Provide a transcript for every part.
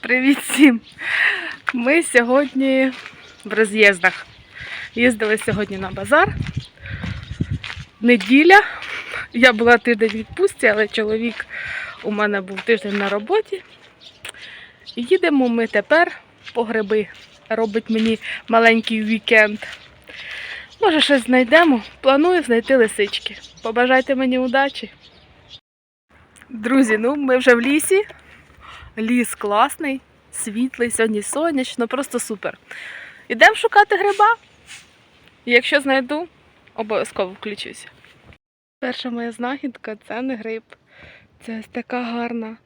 Привіт всім! Ми сьогодні в роз'їздах. Їздили сьогодні на базар. Неділя. Я була тиждень в відпустці, але чоловік у мене був тиждень на роботі. Їдемо ми тепер по гриби. Робить мені маленький вікенд. Може, щось знайдемо. Планую знайти лисички. Побажайте мені удачі. Друзі, ну ми вже в лісі. Ліс класний, світлий, сьогодні сонячно, просто супер. Ідемо шукати гриба. І Якщо знайду, обов'язково включуся. Перша моя знахідка це не гриб. Це ось така гарна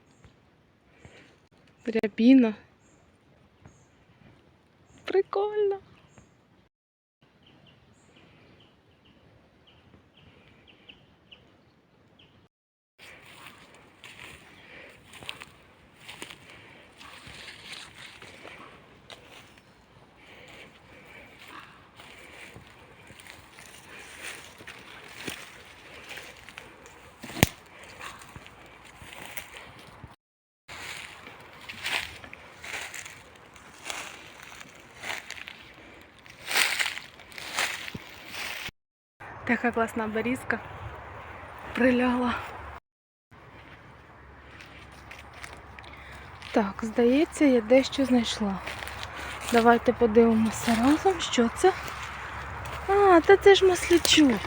рябіна. Прикольно. Така класна берізка. Приляла. Так, здається, я дещо знайшла. Давайте подивимося разом, що це. А, та це ж маслячок.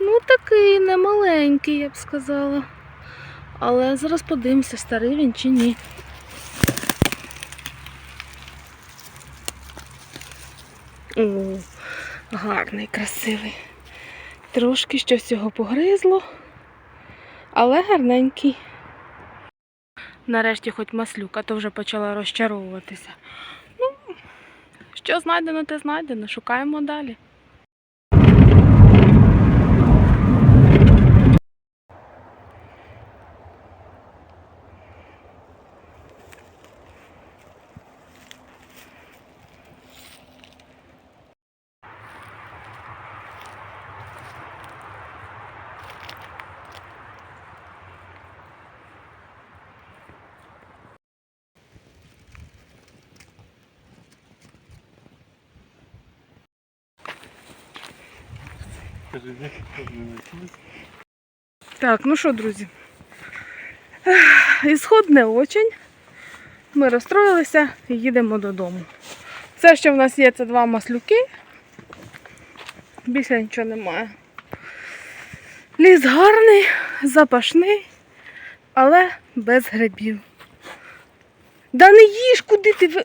Ну, такий немаленький, я б сказала. Але зараз подивимося, старий він чи ні. О, гарний, красивий. Трошки щось його погризло, але гарненький. Нарешті хоч маслюка, то вже почала розчаровуватися. Ну, що знайдено, те знайдено. Шукаємо далі. Так, ну що, друзі? Ісход не очень. Ми розстроїлися і їдемо додому. Все, що в нас є, це два маслюки. Більше нічого немає. Ліс гарний, запашний, але без грибів. Да не їж, куди ти ви.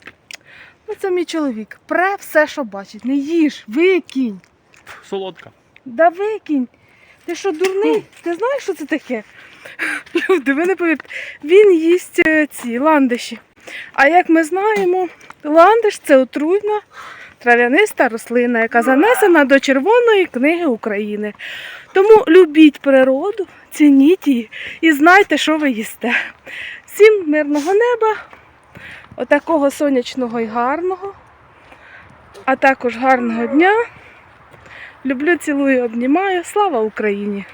Ну, це мій чоловік. Пре все, що бачить. Не їж, викинь. Солодка. Да викинь. Ти що, дурний? Ти знаєш, що це таке? Люди, ви не повірте. Він їсть е, ці ландиші. А як ми знаємо, ландиш це отруйна трав'яниста рослина, яка занесена до Червоної книги України. Тому любіть природу, цініть її і знайте, що ви їсте. Всім мирного неба, отакого сонячного і гарного, а також гарного дня. Люблю, цілую, обнімаю. Слава Україні!